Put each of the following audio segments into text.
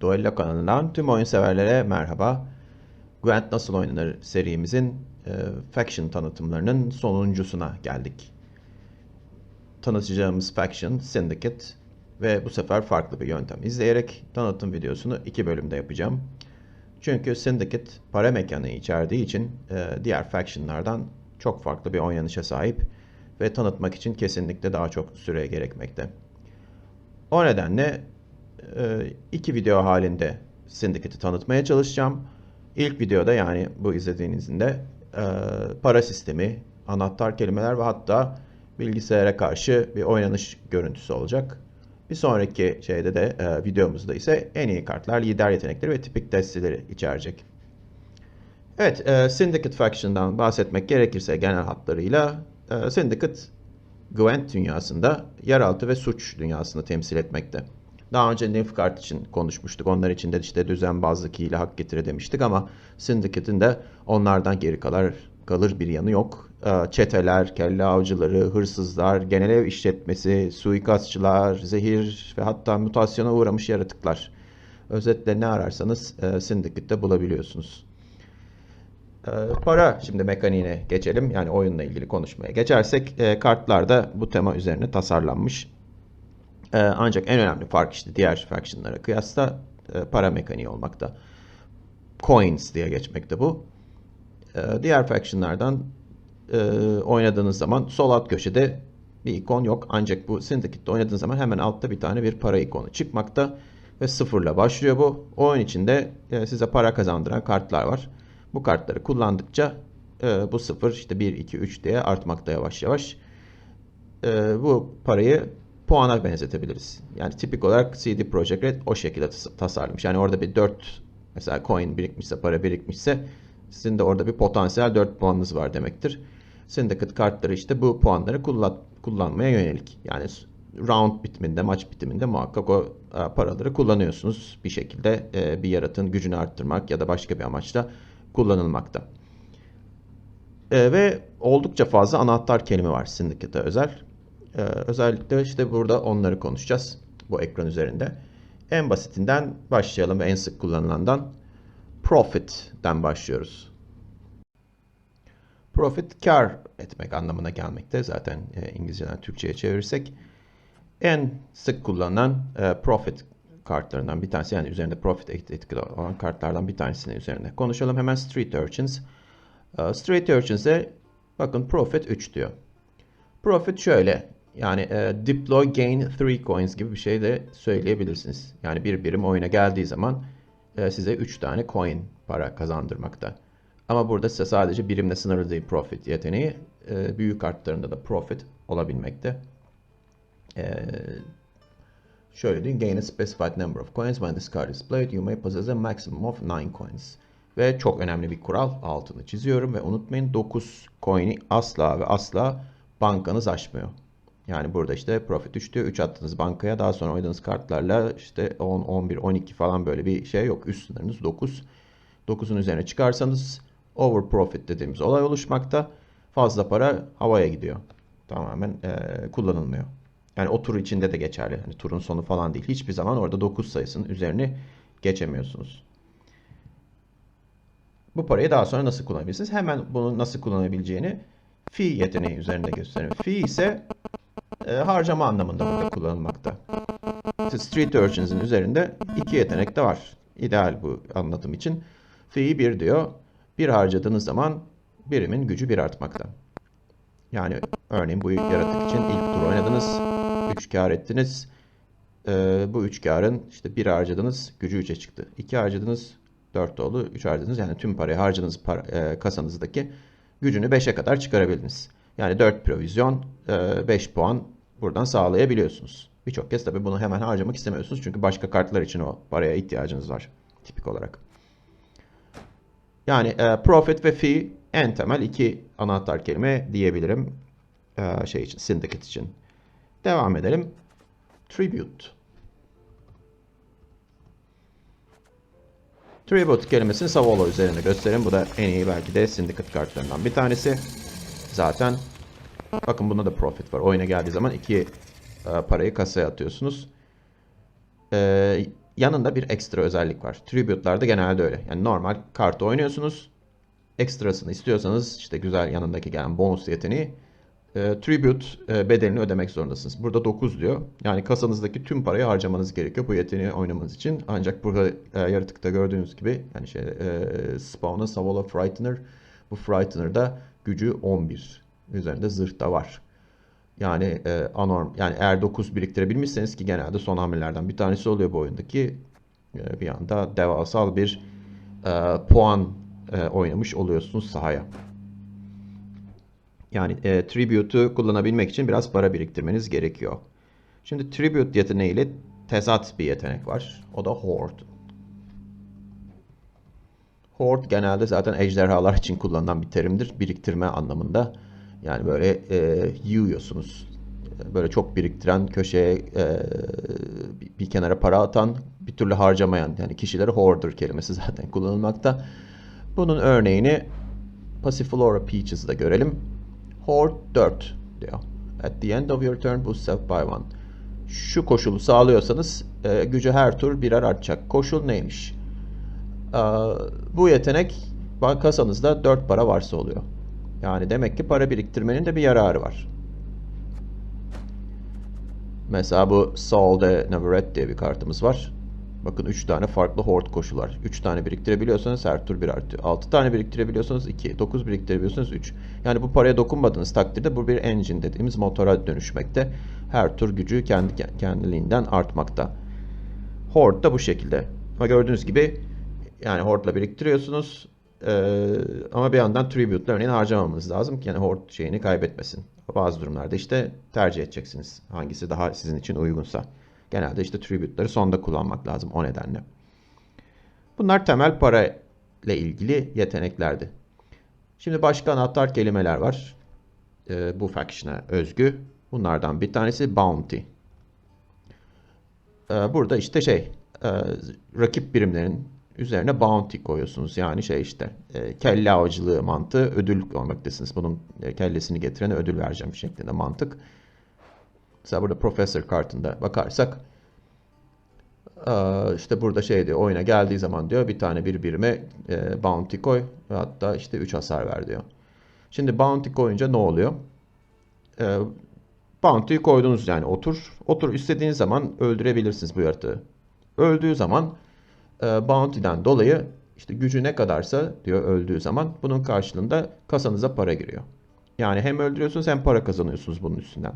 Duello kanalından tüm oyun severlere merhaba. Gwent Nasıl Oynanır serimizin e, Faction tanıtımlarının sonuncusuna geldik. Tanıtacağımız Faction Syndicate ve bu sefer farklı bir yöntem izleyerek tanıtım videosunu iki bölümde yapacağım. Çünkü Syndicate para mekaniği içerdiği için e, diğer factionlardan çok farklı bir oynanışa sahip ve tanıtmak için kesinlikle daha çok süre gerekmekte. O nedenle iki video halinde Syndicate'i tanıtmaya çalışacağım. İlk videoda yani bu izlediğinizin de e, para sistemi, anahtar kelimeler ve hatta bilgisayara karşı bir oynanış görüntüsü olacak. Bir sonraki şeyde de e, videomuzda ise en iyi kartlar, lider yetenekleri ve tipik desteleri içerecek. Evet, e, Syndicate Faction'dan bahsetmek gerekirse genel hatlarıyla e, Syndicate Gwent dünyasında yeraltı ve suç dünyasını temsil etmekte. Daha önce Nilfgaard için konuşmuştuk. Onlar için de işte düzenbazlık, hile, hak getire demiştik ama Syndicate'in de onlardan geri kalır, kalır bir yanı yok. Ee, Çeteler, kelle avcıları, hırsızlar, genel ev işletmesi, suikastçılar, zehir ve hatta mutasyona uğramış yaratıklar. Özetle ne ararsanız e, Syndicate'de bulabiliyorsunuz. Ee, para şimdi mekaniğine geçelim. Yani oyunla ilgili konuşmaya geçersek e, kartlar da bu tema üzerine tasarlanmış. E, ancak en önemli fark işte diğer factionlara kıyasla e, para mekaniği olmakta. Coins diye geçmekte bu. E, diğer factionlardan e, oynadığınız zaman sol alt köşede bir ikon yok. Ancak bu Syndicate'de oynadığınız zaman hemen altta bir tane bir para ikonu çıkmakta. Ve sıfırla başlıyor bu. Oyun içinde e, size para kazandıran kartlar var. Bu kartları kullandıkça bu sıfır işte 1, 2, 3 diye artmakta yavaş yavaş. Bu parayı puana benzetebiliriz. Yani tipik olarak CD Projekt Red o şekilde tas- tasarlamış. Yani orada bir 4 mesela coin birikmişse, para birikmişse sizin de orada bir potansiyel 4 puanınız var demektir. Syndicate kartları işte bu puanları kullan kullanmaya yönelik. Yani round bitiminde, maç bitiminde muhakkak o e, paraları kullanıyorsunuz. Bir şekilde e, bir yaratığın gücünü arttırmak ya da başka bir amaçla kullanılmakta. E, ve oldukça fazla anahtar kelime var Syndicate'a özel. E, özellikle işte burada onları konuşacağız bu ekran üzerinde. En basitinden başlayalım ve en sık kullanılandan Profit'ten başlıyoruz. Profit kar etmek anlamına gelmekte. Zaten e, İngilizceden Türkçe'ye çevirirsek. En sık kullanılan e, profit kartlarından bir tanesi yani üzerinde profit etkili olan kartlardan bir tanesinin üzerinde konuşalım. Hemen Street Urchins. E, Street Urchins'e bakın profit 3 diyor. Profit şöyle yani e, deploy gain 3 coins gibi bir şey de söyleyebilirsiniz. Yani bir birim oyuna geldiği zaman e, size 3 tane coin para kazandırmakta. Ama burada size sadece birimle sınırlı değil profit yeteneği. E, büyük kartlarında da profit olabilmekte. E, şöyle diyeyim. Gain a specified number of coins when this card is played. You may possess a maximum of 9 coins. Ve çok önemli bir kural altını çiziyorum ve unutmayın 9 coin'i asla ve asla bankanız aşmıyor. Yani burada işte profit 3 diyor. 3 attınız bankaya. Daha sonra oynadığınız kartlarla işte 10, 11, 12 falan böyle bir şey yok. Üst sınırınız 9. 9'un üzerine çıkarsanız over profit dediğimiz olay oluşmakta. Fazla para havaya gidiyor. Tamamen e, kullanılmıyor. Yani o tur içinde de geçerli. Hani turun sonu falan değil. Hiçbir zaman orada 9 sayısının üzerini geçemiyorsunuz. Bu parayı daha sonra nasıl kullanabilirsiniz? Hemen bunu nasıl kullanabileceğini fee yeteneği üzerinde gösteriyorum. Fee ise e, harcama anlamında burada kullanılmakta. Street Urchins'in üzerinde iki yetenek de var. İdeal bu anlatım için. Fee'yi bir diyor. Bir harcadığınız zaman birimin gücü bir artmakta. Yani örneğin bu yaratık için ilk tur oynadınız. 3 kar ettiniz. Ee, bu 3 karın işte bir harcadınız gücü 3'e çıktı. 2 harcadınız 4 oldu. 3 harcadınız yani tüm parayı harcadığınız para, e, kasanızdaki gücünü 5'e kadar çıkarabildiniz. Yani 4 provizyon, 5 e, puan buradan sağlayabiliyorsunuz. Birçok kez tabii bunu hemen harcamak istemiyorsunuz. Çünkü başka kartlar için o paraya ihtiyacınız var tipik olarak. Yani e, profit ve fee en temel iki anahtar kelime diyebilirim e, şey için, syndicate için. Devam edelim. Tribute. Tribute kelimesini Savolo üzerinde gösterin. Bu da en iyi belki de syndicate kartlarından bir tanesi. Zaten bakın bunda da profit var. Oyuna geldiği zaman iki e, parayı kasaya atıyorsunuz. E, yanında bir ekstra özellik var. Tribute'larda genelde öyle. Yani normal kartı oynuyorsunuz. Ekstrasını istiyorsanız işte güzel yanındaki gelen bonus yeteneği e, tribute e, bedelini ödemek zorundasınız. Burada 9 diyor. Yani kasanızdaki tüm parayı harcamanız gerekiyor bu yeteneği oynamanız için. Ancak burada e, yaratıkta gördüğünüz gibi yani şey e, Spawn'a Savala Frightener bu Frightener'da gücü 11. Üzerinde zırh da var. Yani e, anorm yani eğer 9 biriktirebilmişseniz ki genelde son hamlelerden bir tanesi oluyor bu oyundaki e, bir anda devasal bir e, puan e, oynamış oluyorsunuz sahaya. Yani e, Tribute'u kullanabilmek için biraz para biriktirmeniz gerekiyor. Şimdi Tribute yeteneğiyle tezat bir yetenek var. O da Horde. Horde genelde zaten ejderhalar için kullanılan bir terimdir. Biriktirme anlamında. Yani böyle e, yığıyorsunuz. Böyle çok biriktiren, köşeye e, bir- kenara para atan, bir türlü harcamayan yani kişileri hoarder kelimesi zaten kullanılmakta. Bunun örneğini Passiflora Peaches'da görelim. Hoard 4 diyor. At the end of your turn boost self by one. Şu koşulu sağlıyorsanız e, gücü her tur birer artacak. Koşul neymiş? Ee, bu yetenek bank kasanızda 4 para varsa oluyor. Yani demek ki para biriktirmenin de bir yararı var. Mesela bu Saul de Navarrete diye bir kartımız var. Bakın 3 tane farklı horde koşu var. 3 tane biriktirebiliyorsanız her tur bir artıyor. 6 tane biriktirebiliyorsanız 2. 9 biriktirebiliyorsanız 3. Yani bu paraya dokunmadığınız takdirde bu bir engine dediğimiz motora dönüşmekte. Her tur gücü kendi kendiliğinden artmakta. Horde da bu şekilde. Ama gördüğünüz gibi yani Horde'la biriktiriyorsunuz. Ee, ama bir yandan Tribute'la örneğin harcamamanız lazım ki yani Horde şeyini kaybetmesin. Bazı durumlarda işte tercih edeceksiniz. Hangisi daha sizin için uygunsa. Genelde işte Tribute'ları sonda kullanmak lazım o nedenle. Bunlar temel para ile ilgili yeteneklerdi. Şimdi başka anahtar kelimeler var. Ee, bu faction'a özgü. Bunlardan bir tanesi bounty. Ee, burada işte şey e, rakip birimlerin üzerine bounty koyuyorsunuz. Yani şey işte e, kelle avcılığı mantığı ödül koymaktasınız. Bunun e, kellesini getirene ödül vereceğim şeklinde mantık. Mesela burada Professor kartında bakarsak e, işte burada şey diyor oyuna geldiği zaman diyor bir tane bir birime e, bounty koy ve hatta işte 3 hasar ver diyor. Şimdi bounty koyunca ne oluyor? E, bounty'yi koydunuz yani otur. Otur istediğiniz zaman öldürebilirsiniz bu yaratığı. Öldüğü zaman e, bounty'den dolayı işte gücü ne kadarsa diyor öldüğü zaman bunun karşılığında kasanıza para giriyor. Yani hem öldürüyorsunuz hem para kazanıyorsunuz bunun üstünden.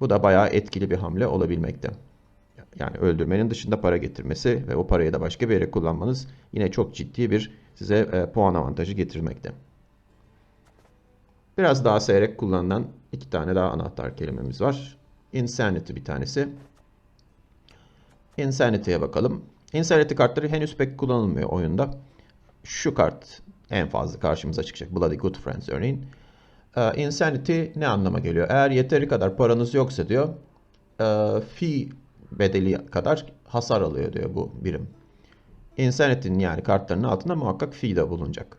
Bu da bayağı etkili bir hamle olabilmekte. Yani öldürmenin dışında para getirmesi ve o parayı da başka bir yere kullanmanız yine çok ciddi bir size e, puan avantajı getirmekte. Biraz daha seyrek kullanılan iki tane daha anahtar kelimemiz var. Insanity bir tanesi. Insanity'ye bakalım. Insanity kartları henüz pek kullanılmıyor oyunda. Şu kart en fazla karşımıza çıkacak. Bloody Good Friends örneğin. Ee, Insanity ne anlama geliyor? Eğer yeteri kadar paranız yoksa diyor, e, fee bedeli kadar hasar alıyor diyor bu birim. Insanity'nin yani kartlarının altında muhakkak fee de bulunacak.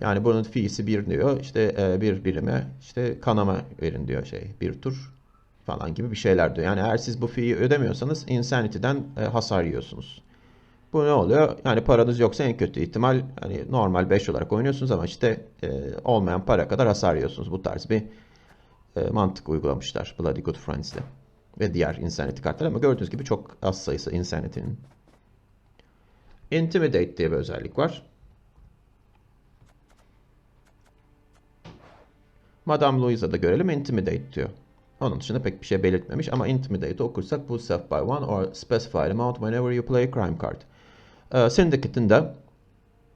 Yani bunun fee'si bir diyor. İşte e, bir birime işte kanama verin diyor şey bir tur falan gibi bir şeyler diyor. Yani eğer siz bu fee'yi ödemiyorsanız Insanity'den e, hasar yiyorsunuz. Bu ne oluyor? Yani paranız yoksa en kötü ihtimal hani normal 5 olarak oynuyorsunuz ama işte e, olmayan para kadar hasar yiyorsunuz. Bu tarz bir e, mantık uygulamışlar Bloody Good Friends'le ve diğer Insanity kartlar ama gördüğünüz gibi çok az sayısı Insanity'nin. Intimidate diye bir özellik var. Madame Louise'da görelim Intimidate diyor. Onun dışında pek bir şey belirtmemiş ama Intimidate okursak bu self by one or specified amount whenever you play a crime card. Ee, Syndicate'in de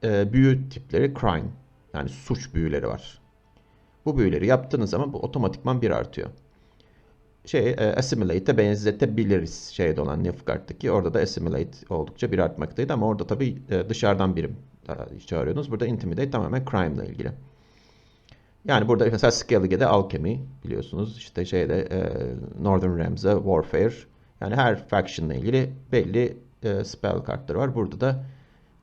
e, büyü tipleri crime yani suç büyüleri var. Bu büyüleri yaptığınız zaman bu otomatikman bir artıyor. Şey e, assimilate'e benzetebiliriz şeyde olan Nilfgaard'daki. Orada da assimilate oldukça bir artmaktaydı ama orada tabii e, dışarıdan birim e, çağırıyordunuz. Burada intimidate tamamen crime ile ilgili. Yani burada mesela Skellige'de Alchemy biliyorsunuz. işte şeyde e, Northern Realms'da Warfare. Yani her faction ile ilgili belli e, spell kartları var. Burada da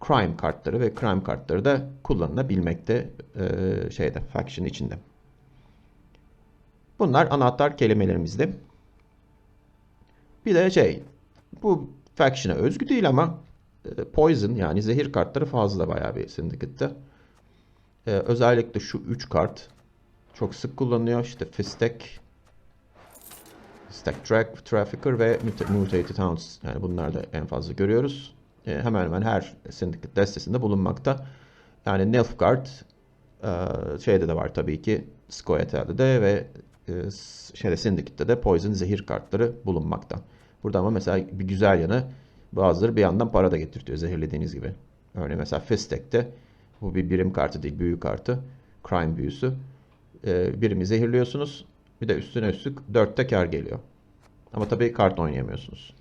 crime kartları ve crime kartları da kullanılabilmekte e, şeyde faction içinde. Bunlar anahtar kelimelerimizdi. Bir de şey bu Faction'a özgü değil ama e, Poison yani zehir kartları fazla bayağı bir Syndicate'te. E, özellikle şu 3 kart çok sık kullanılıyor. İşte Fistek, Stack Track, Trafficker ve Mut- Mutated Hounds. Yani bunlar da en fazla görüyoruz. E, hemen hemen her Syndicate destesinde bulunmakta. Yani Nilfgaard e, şeyde de var tabii ki Scoia'da de ve e, şeyde Syndicate'de de Poison zehir kartları bulunmakta. Burada ama mesela bir güzel yanı bazıları bir yandan para da getirtiyor zehirlediğiniz gibi. Örneğin mesela Fistek'te bu bir birim kartı değil büyü kartı. Crime büyüsü. E, birimi zehirliyorsunuz. Bir de üstüne üstlük 4'te kar geliyor. Ama tabii kart oynayamıyorsunuz.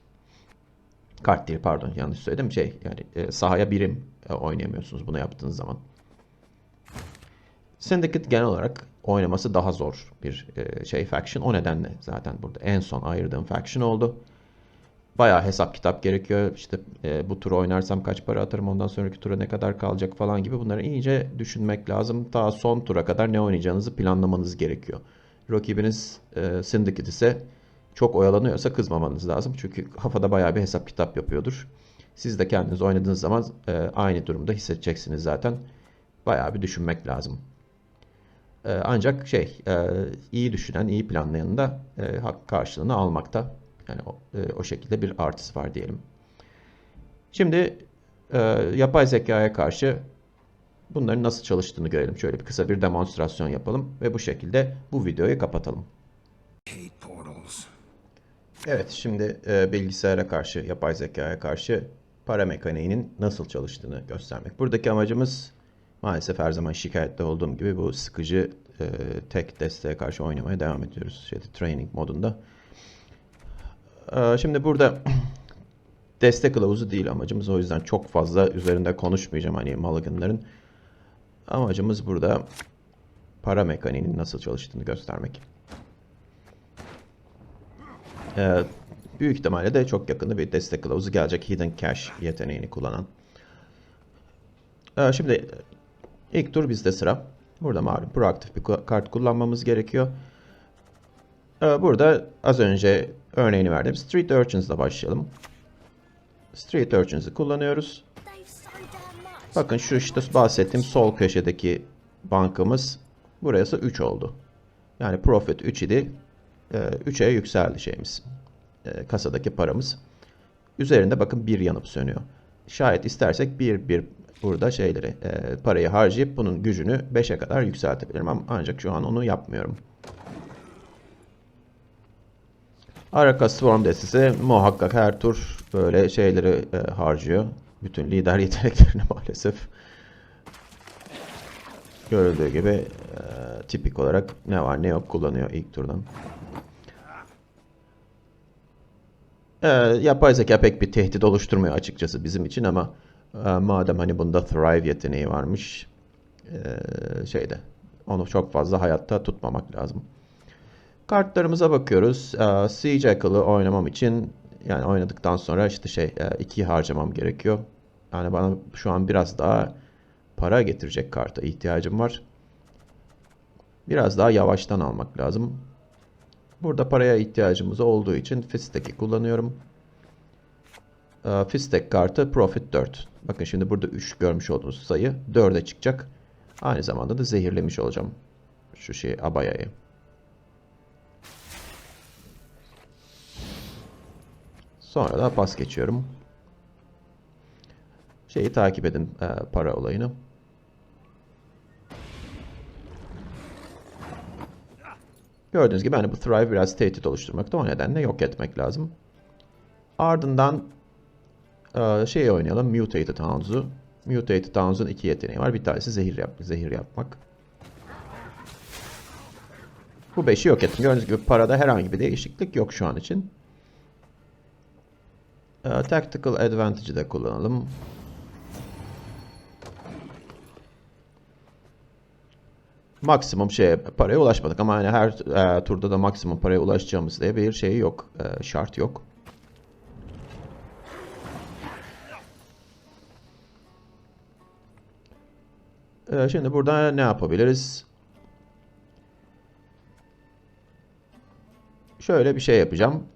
Kart değil pardon yanlış söyledim. Şey yani e, sahaya birim e, oynayamıyorsunuz bunu yaptığınız zaman. Syndicate genel olarak oynaması daha zor bir e, şey faction. O nedenle zaten burada en son ayırdığım faction oldu. Bayağı hesap kitap gerekiyor. İşte e, bu turu oynarsam kaç para atarım, ondan sonraki tura ne kadar kalacak falan gibi bunları iyice düşünmek lazım. Daha son tura kadar ne oynayacağınızı planlamanız gerekiyor. Rakibiniz e, Syndicate ise çok oyalanıyorsa kızmamanız lazım. Çünkü kafada bayağı bir hesap kitap yapıyordur. Siz de kendiniz oynadığınız zaman e, aynı durumda hissedeceksiniz zaten. Bayağı bir düşünmek lazım. E, ancak şey e, iyi düşünen, iyi planlayanın da e, karşılığını almakta. Yani o, e, o şekilde bir artısı var diyelim. Şimdi e, yapay zekaya karşı bunların nasıl çalıştığını görelim. Şöyle bir kısa bir demonstrasyon yapalım ve bu şekilde bu videoyu kapatalım. Evet, şimdi e, bilgisayara karşı, yapay zekaya karşı para mekaniğinin nasıl çalıştığını göstermek. Buradaki amacımız maalesef her zaman şikayette olduğum gibi bu sıkıcı e, tek desteğe karşı oynamaya devam ediyoruz. Şeyde, training modunda. E, şimdi burada destek kılavuzu değil amacımız. O yüzden çok fazla üzerinde konuşmayacağım hani Mulligan'ların. Amacımız burada para mekaniğinin nasıl çalıştığını göstermek. Ee, büyük ihtimalle de çok yakında bir destek kılavuzu gelecek Hidden Cache yeteneğini kullanan. Ee, şimdi ilk tur bizde sıra. Burada malum proaktif bir kart kullanmamız gerekiyor. Ee, burada az önce örneğini verdim. Street Urchins'la başlayalım. Street Urchins'i kullanıyoruz. Bakın şu işte bahsettiğim sol köşedeki bankamız burası 3 oldu. Yani profit 3 idi. 3'e yükseldi şeyimiz. Ee, kasadaki paramız. Üzerinde bakın bir yanıp sönüyor. Şayet istersek bir bir burada şeyleri e, parayı harcayıp bunun gücünü 5'e kadar yükseltebilirim ama ancak şu an onu yapmıyorum. Araka Swarm destesi muhakkak her tur böyle şeyleri e, harcıyor. Bütün lider yeteneklerini maalesef. Görüldüğü gibi e, tipik olarak ne var ne yok kullanıyor ilk turdan. E, yapay zeka pek bir tehdit oluşturmuyor açıkçası bizim için ama e, madem hani bunda Thrive yeteneği varmış e, şeyde onu çok fazla hayatta tutmamak lazım. Kartlarımıza bakıyoruz. Ee, Siege oynamam için yani oynadıktan sonra işte şey e, iki harcamam gerekiyor. Yani bana şu an biraz daha para getirecek karta ihtiyacım var. Biraz daha yavaştan almak lazım. Burada paraya ihtiyacımız olduğu için Fistek'i kullanıyorum. Ee, Fistek kartı Profit 4. Bakın şimdi burada 3 görmüş olduğunuz sayı 4'e çıkacak. Aynı zamanda da zehirlemiş olacağım. Şu şeyi Abaya'yı. Sonra da pas geçiyorum. Şeyi takip edin e, para olayını. Gördüğünüz gibi hani bu Thrive biraz tehdit oluşturmakta o nedenle yok etmek lazım. Ardından e, şeyi oynayalım Mutated Hounds'u. Mutated Hounds'un iki yeteneği var. Bir tanesi zehir, yap zehir yapmak. Bu beşi yok ettim. Gördüğünüz gibi parada herhangi bir değişiklik yok şu an için. Ee, Tactical Advantage'ı da kullanalım. Maksimum şeye paraya ulaşmadık ama hani her e, turda da maksimum paraya ulaşacağımız diye bir şey yok. e, şart yok. E, şimdi burada ne yapabiliriz? Şöyle bir şey yapacağım.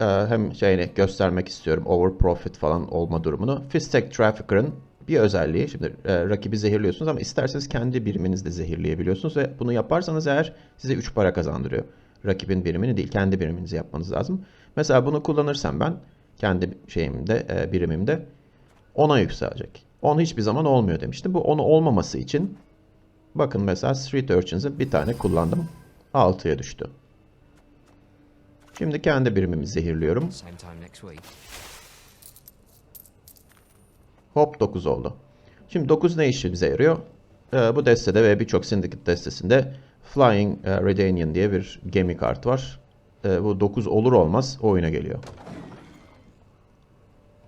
E, hem şeyini göstermek istiyorum. Over profit falan olma durumunu. Fistech Trafficker'ın bir özelliği. Şimdi e, rakibi zehirliyorsunuz ama isterseniz kendi biriminizle zehirleyebiliyorsunuz ve bunu yaparsanız eğer size 3 para kazandırıyor. Rakibin birimini değil, kendi biriminizi yapmanız lazım. Mesela bunu kullanırsam ben kendi şeyimde, e, birimimde 10'a yükselecek. 10 hiçbir zaman olmuyor demiştim. Bu 10 olmaması için bakın mesela Street Urchins'ı bir tane kullandım. 6'ya düştü. Şimdi kendi birimimi zehirliyorum. Hop 9 oldu. Şimdi 9 ne işimize yarıyor? Ee, bu destede ve birçok Syndicate destesinde Flying e, Redanian diye bir gemi kartı var. Ee, bu 9 olur olmaz oyuna geliyor.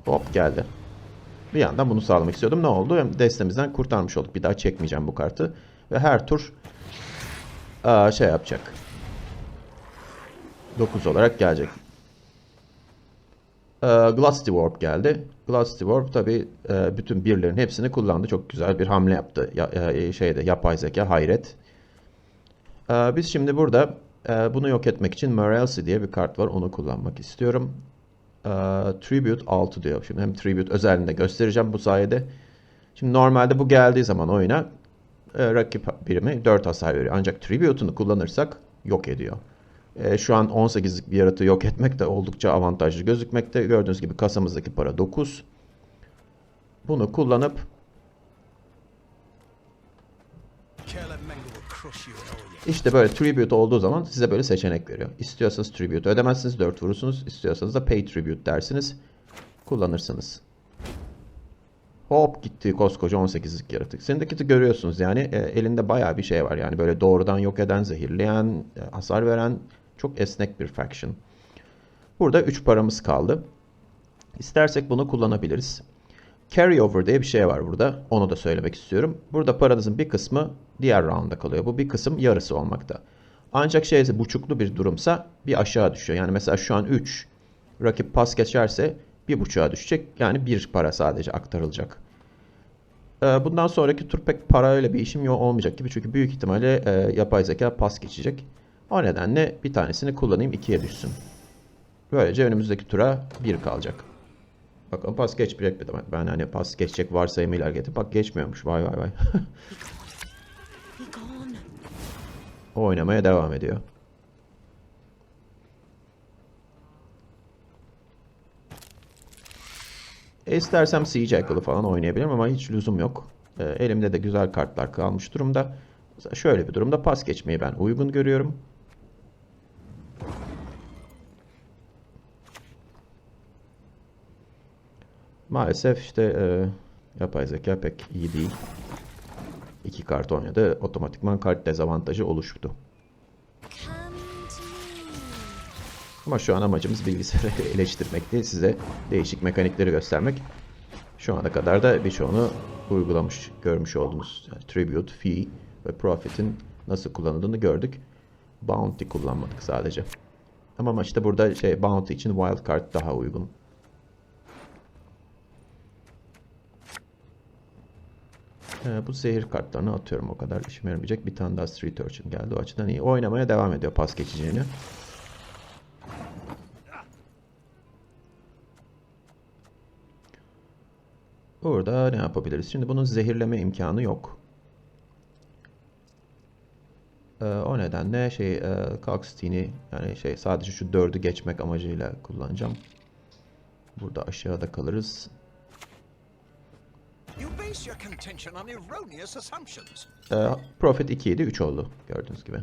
Hop geldi. Bir yandan bunu sağlamak istiyordum. Ne oldu? Hem destemizden kurtarmış olduk. Bir daha çekmeyeceğim bu kartı. Ve her tur aa, şey yapacak. 9 olarak gelecek. Ee, Glusty Warp geldi. Glusty Warp tabi bütün birlerin hepsini kullandı. Çok güzel bir hamle yaptı. Ya, e, şeyde yapay zeka hayret. Ee, biz şimdi burada e, bunu yok etmek için Morality diye bir kart var. Onu kullanmak istiyorum. Ee, Tribute 6 diyor. Şimdi hem Tribute özelliğini de göstereceğim bu sayede. Şimdi normalde bu geldiği zaman oyuna e, rakip birimi 4 hasar veriyor. Ancak Tribute'unu kullanırsak yok ediyor. E, şu an 18'lik bir yaratığı yok etmek de oldukça avantajlı gözükmekte. Gördüğünüz gibi kasamızdaki para 9. Bunu kullanıp işte böyle tribute olduğu zaman size böyle seçenek veriyor. İstiyorsanız tribute ödemezsiniz 4 vurursunuz. İstiyorsanız da pay tribute dersiniz. Kullanırsınız. Hop gitti koskoca 18'lik yaratık. Syndicate görüyorsunuz yani e, elinde bayağı bir şey var. Yani böyle doğrudan yok eden, zehirleyen, e, hasar veren çok esnek bir faction. Burada 3 paramız kaldı. İstersek bunu kullanabiliriz. Carryover diye bir şey var burada. Onu da söylemek istiyorum. Burada paranızın bir kısmı diğer round'a kalıyor. Bu bir kısım yarısı olmakta. Ancak şeyse buçuklu bir durumsa bir aşağı düşüyor. Yani mesela şu an 3. Rakip pas geçerse bir buçuğa düşecek. Yani bir para sadece aktarılacak. Ee, Bundan sonraki tur pek parayla bir işim yok olmayacak gibi. Çünkü büyük ihtimalle e, yapay zeka pas geçecek. O nedenle bir tanesini kullanayım ikiye düşsün. Böylece önümüzdeki tura 1 kalacak. Bakalım pas geçmeyecek mi. Ben hani pas geçecek varsayımıyla hareket. Bak geçmiyormuş. Vay vay vay. O oynamaya devam ediyor. E istersem Sea Jackal'ı falan oynayabilirim ama hiç lüzum yok. E, elimde de güzel kartlar kalmış durumda. Şöyle bir durumda pas geçmeyi ben uygun görüyorum. Maalesef işte e, yapay zeka pek iyi değil. İki kart oynadı. Otomatikman kart dezavantajı oluştu. Ama şu an amacımız bilgisayarı eleştirmek değil, size değişik mekanikleri göstermek. Şu ana kadar da birçoğunu uygulamış, görmüş oldunuz. Yani Tribute, Fee ve Profit'in nasıl kullanıldığını gördük. Bounty kullanmadık sadece. Ama işte burada şey Bounty için Wildcard daha uygun. Ee, bu zehir kartlarını atıyorum o kadar işime yaramayacak. Bir tane daha Street Urchin geldi. O açıdan iyi. Oynamaya devam ediyor pas geçeceğini. Burada ne yapabiliriz? Şimdi bunun zehirleme imkanı yok. Ee, o nedenle şey e, Coxteen'i yani şey sadece şu dördü geçmek amacıyla kullanacağım. Burada aşağıda kalırız. Ee, Profit 2 idi 3 oldu gördüğünüz gibi.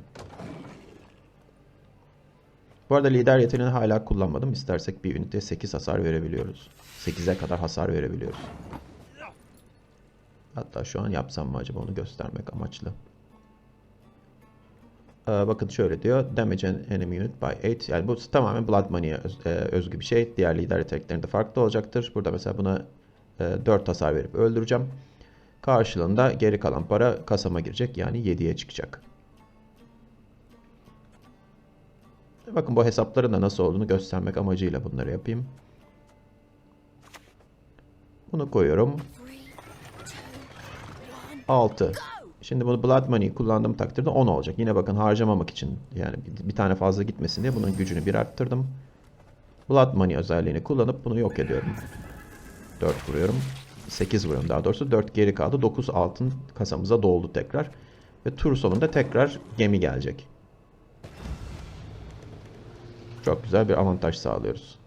Bu arada lider yeteneğini hala kullanmadım. İstersek bir ünite 8 hasar verebiliyoruz. 8'e kadar hasar verebiliyoruz. Hatta şu an yapsam mı acaba onu göstermek amaçlı. Ee, bakın şöyle diyor. Damage an enemy unit by 8. Yani bu tamamen Blood Money'e öz- e, özgü bir şey. Diğer lider yeteneklerinde farklı olacaktır. Burada mesela buna 4 hasar verip öldüreceğim. Karşılığında geri kalan para kasama girecek. Yani 7'ye çıkacak. Bakın bu hesapların da nasıl olduğunu göstermek amacıyla bunları yapayım. Bunu koyuyorum. Three, two, one. 6. Şimdi bunu Blood Money kullandığım takdirde 10 olacak. Yine bakın harcamamak için yani bir tane fazla gitmesin diye bunun gücünü bir arttırdım. Blood Money özelliğini kullanıp bunu yok ediyorum. 4 vuruyorum. 8 vuruyorum daha doğrusu. 4 geri kaldı. 9 altın kasamıza doldu tekrar. Ve tur sonunda tekrar gemi gelecek. Çok güzel bir avantaj sağlıyoruz.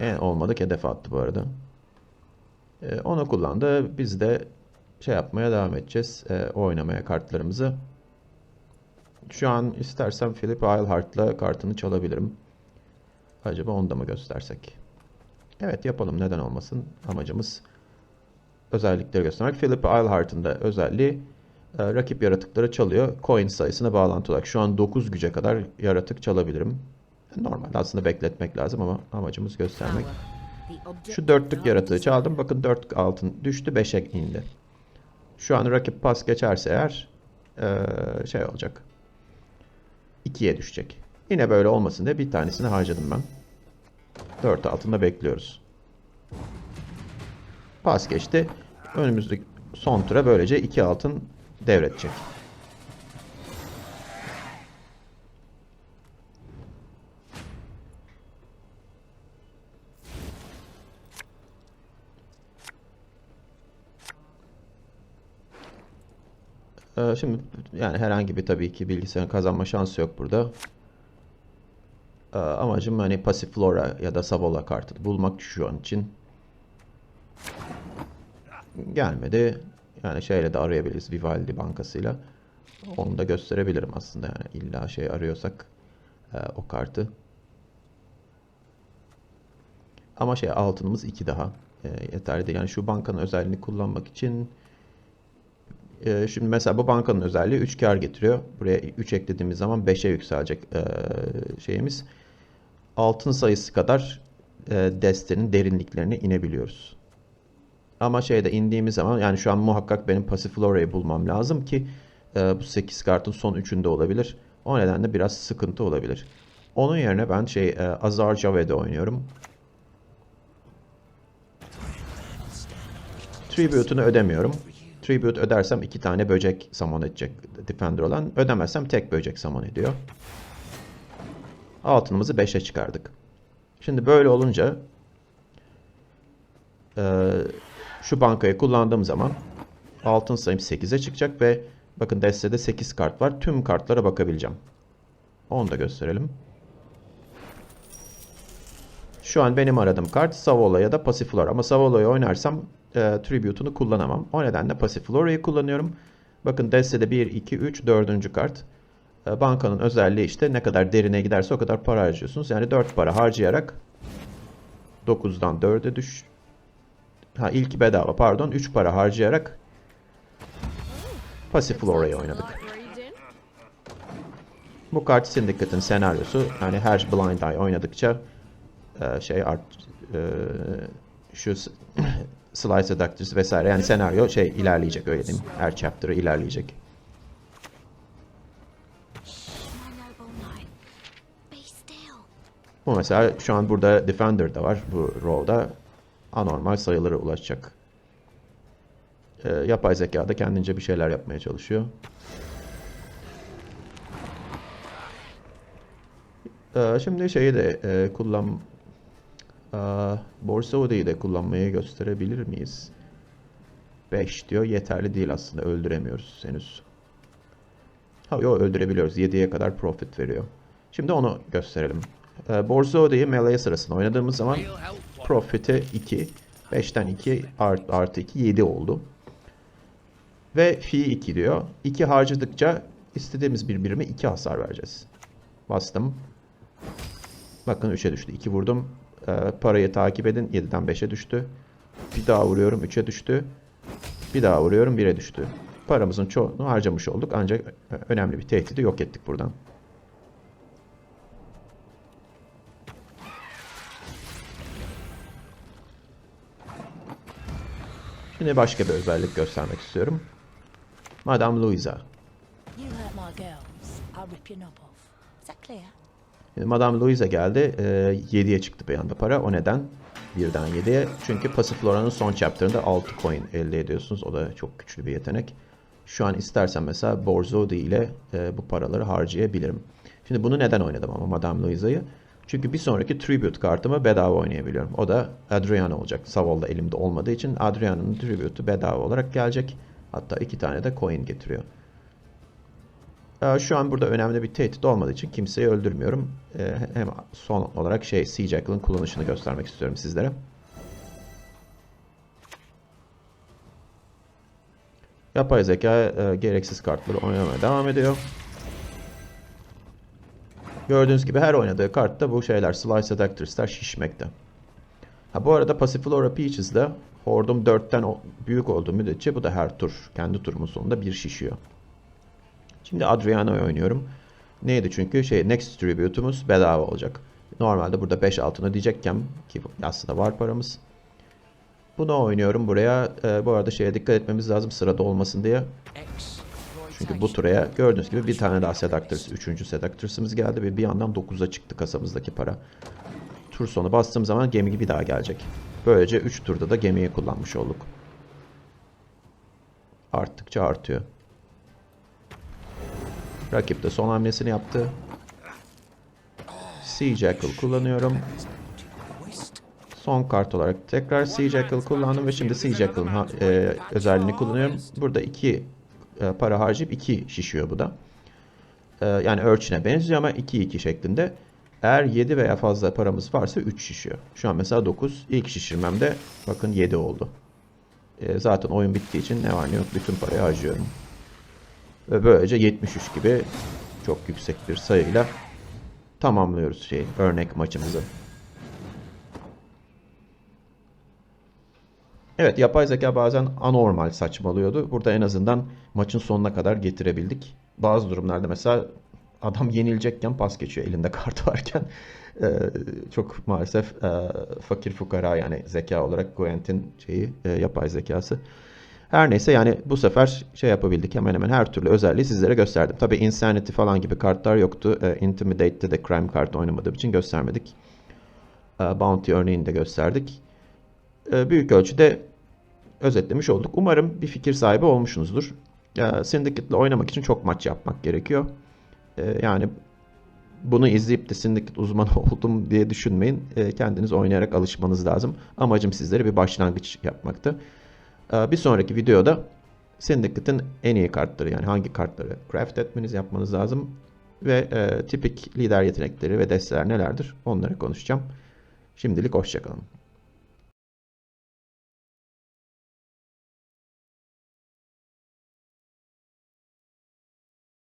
En olmadık hedef attı bu arada. Ee, onu kullandı. Biz de şey yapmaya devam edeceğiz. Ee, oynamaya kartlarımızı. Şu an istersem Philip Eilhart'la kartını çalabilirim. Acaba onu da mı göstersek? Evet yapalım neden olmasın. Amacımız özellikleri göstermek. Philip Eilhart'ın da özelliği e, rakip yaratıkları çalıyor. Coin sayısına bağlantı olarak. Şu an 9 güce kadar yaratık çalabilirim. Normalde aslında bekletmek lazım ama amacımız göstermek. Şu dörtlük yaratığı çaldım. Bakın 4 altın düştü 5'e indi. Şu an rakip pas geçerse eğer eee, şey olacak. 2'ye düşecek. Yine böyle olmasın diye bir tanesini harcadım ben. 4 altında bekliyoruz. Pas geçti. Önümüzdeki son tura böylece 2 altın devredecek. Şimdi yani herhangi bir tabii ki bilgisayarın kazanma şansı yok burada. Ee, Amacım hani Passiflora ya da Savola kartı bulmak şu an için. Gelmedi. Yani şeyle de arayabiliriz Vivaldi bankasıyla. Onu da gösterebilirim aslında yani illa şey arıyorsak e, o kartı. Ama şey altınımız 2 daha. E, yeterli. Yani şu bankanın özelliğini kullanmak için ee, şimdi mesela bu bankanın özelliği 3 kar getiriyor. Buraya 3 eklediğimiz zaman 5'e yükselecek ee, şeyimiz. Altın sayısı kadar e, destenin derinliklerine inebiliyoruz. Ama şeyde indiğimiz zaman yani şu an muhakkak benim Passiflora'yı bulmam lazım ki e, bu 8 kartın son 3'ünde olabilir. O nedenle biraz sıkıntı olabilir. Onun yerine ben şey e, Azar Javed'i oynuyorum. Tribute'unu ödemiyorum. Tribute ödersem iki tane böcek summon edecek Defender olan. Ödemezsem tek böcek summon ediyor. Altınımızı 5'e çıkardık. Şimdi böyle olunca eee, şu bankayı kullandığım zaman altın sayım 8'e çıkacak ve bakın destede 8 kart var. Tüm kartlara bakabileceğim. Onu da gösterelim. Şu an benim aradığım kart Savola ya da Passiflora. Ama Savola'yı oynarsam e, Tribute'unu kullanamam. O nedenle Passiflora'yı kullanıyorum. Bakın destede 1, 2, 3, 4. kart. E, bankanın özelliği işte ne kadar derine giderse o kadar para harcıyorsunuz. Yani 4 para harcayarak 9'dan 4'e düş. Ha ilk bedava pardon 3 para harcayarak Passiflora'yı oynadık. Bu kart Syndicate'ın senaryosu. Yani her Blind Eye oynadıkça e, şey art e, şu Slice Seductors vesaire yani senaryo şey ilerleyecek öyle diyeyim. Her chapter'ı ilerleyecek. Bu mesela şu an burada Defender da var bu row'da. Anormal sayılara ulaşacak. E, yapay zeka da kendince bir şeyler yapmaya çalışıyor. E, şimdi şeyi de e, kullan Borsa Oda'yı da kullanmayı gösterebilir miyiz? 5 diyor. Yeterli değil aslında. Öldüremiyoruz henüz. Ha yok öldürebiliyoruz. 7'ye kadar profit veriyor. Şimdi onu gösterelim. Ee, Borsa Oda'yı melee sırasında oynadığımız zaman profit'i 2. 5'ten 2 art, artı 2 7 oldu. Ve fi 2 diyor. 2 harcadıkça istediğimiz bir birime 2 hasar vereceğiz. Bastım. Bakın 3'e düştü. 2 vurdum. Ee, parayı takip edin. 7'den 5'e düştü. Bir daha vuruyorum 3'e düştü. Bir daha vuruyorum 1'e düştü. Paramızın çoğunu harcamış olduk ancak e, önemli bir tehdidi yok ettik buradan. Şimdi başka bir özellik göstermek istiyorum. Madame Louisa. You hurt my girls, I'll rip your knob off. Is that clear? Şimdi Madame Louisa geldi. Ee, 7'ye çıktı bir anda para. O neden? Birden 7'ye. Çünkü Passiflora'nın son chapter'ında 6 coin elde ediyorsunuz. O da çok güçlü bir yetenek. Şu an istersen mesela Borzodi ile e, bu paraları harcayabilirim. Şimdi bunu neden oynadım ama Madame Louisa'yı? Çünkü bir sonraki Tribute kartımı bedava oynayabiliyorum. O da Adriana olacak. Savol'da elimde olmadığı için Adriana'nın Tribute'u bedava olarak gelecek. Hatta iki tane de coin getiriyor. Ee, Şu an burada önemli bir tehdit olmadığı için kimseyi öldürmüyorum. Ee, Hem son olarak şey Sea Jackal'ın kullanışını göstermek istiyorum sizlere. Yapay zeka e, gereksiz kartları oynamaya devam ediyor. Gördüğünüz gibi her oynadığı kartta bu şeyler Slice Adapters'lar şişmekte. Ha bu arada Passiflora Peaches'da Hordum 4'ten o- büyük olduğu müddetçe bu da her tur, kendi turumun sonunda bir şişiyor. Şimdi Adriano'yu oynuyorum. Neydi çünkü şey Next Tribute'umuz bedava olacak. Normalde burada 5 altına diyecekken ki aslında var paramız. Bunu oynuyorum buraya. Ee, bu arada şeye dikkat etmemiz lazım sırada olmasın diye. Çünkü bu turaya gördüğünüz gibi bir tane daha Seductress, üçüncü Seductress'ımız geldi ve bir yandan 9'a çıktı kasamızdaki para. Tur sonu bastığım zaman gemi bir daha gelecek. Böylece 3 turda da gemiyi kullanmış olduk. Arttıkça artıyor. Rakip de son hamlesini yaptı. Sea Jackal kullanıyorum. Son kart olarak tekrar Sea Jackal kullandım ve şimdi Sea Jackal'ın e, özelliğini kullanıyorum. Burada iki e, para harcayıp iki şişiyor bu da. E, yani Urchin'e benziyor ama 2-2 şeklinde. Eğer 7 veya fazla paramız varsa 3 şişiyor. Şu an mesela 9. İlk şişirmemde bakın 7 oldu. E, zaten oyun bittiği için ne var ne yok bütün parayı harcıyorum. Ve böylece 73 gibi çok yüksek bir sayıyla tamamlıyoruz şey örnek maçımızı. Evet yapay zeka bazen anormal saçmalıyordu. Burada en azından maçın sonuna kadar getirebildik. Bazı durumlarda mesela adam yenilecekken pas geçiyor elinde kart varken. Ee, çok maalesef e, fakir fukara yani zeka olarak Gwent'in şeyi e, yapay zekası. Her neyse yani bu sefer şey yapabildik hemen hemen her türlü özelliği sizlere gösterdim. Tabi Insanity falan gibi kartlar yoktu. E, Intimidate'de de Crime kartı oynamadığım için göstermedik. E, Bounty örneğini de gösterdik. E, büyük ölçüde özetlemiş olduk. Umarım bir fikir sahibi olmuşsunuzdur. E, Syndicate'le oynamak için çok maç yapmak gerekiyor. E, yani bunu izleyip de Syndicate uzmanı oldum diye düşünmeyin. E, kendiniz oynayarak alışmanız lazım. Amacım sizlere bir başlangıç yapmaktı. Ee, Bir sonraki videoda Syndicate'ın en iyi kartları yani hangi kartları craft etmeniz yapmanız lazım ve e, tipik lider yetenekleri ve desteler nelerdir onları konuşacağım. Şimdilik hoşçakalın.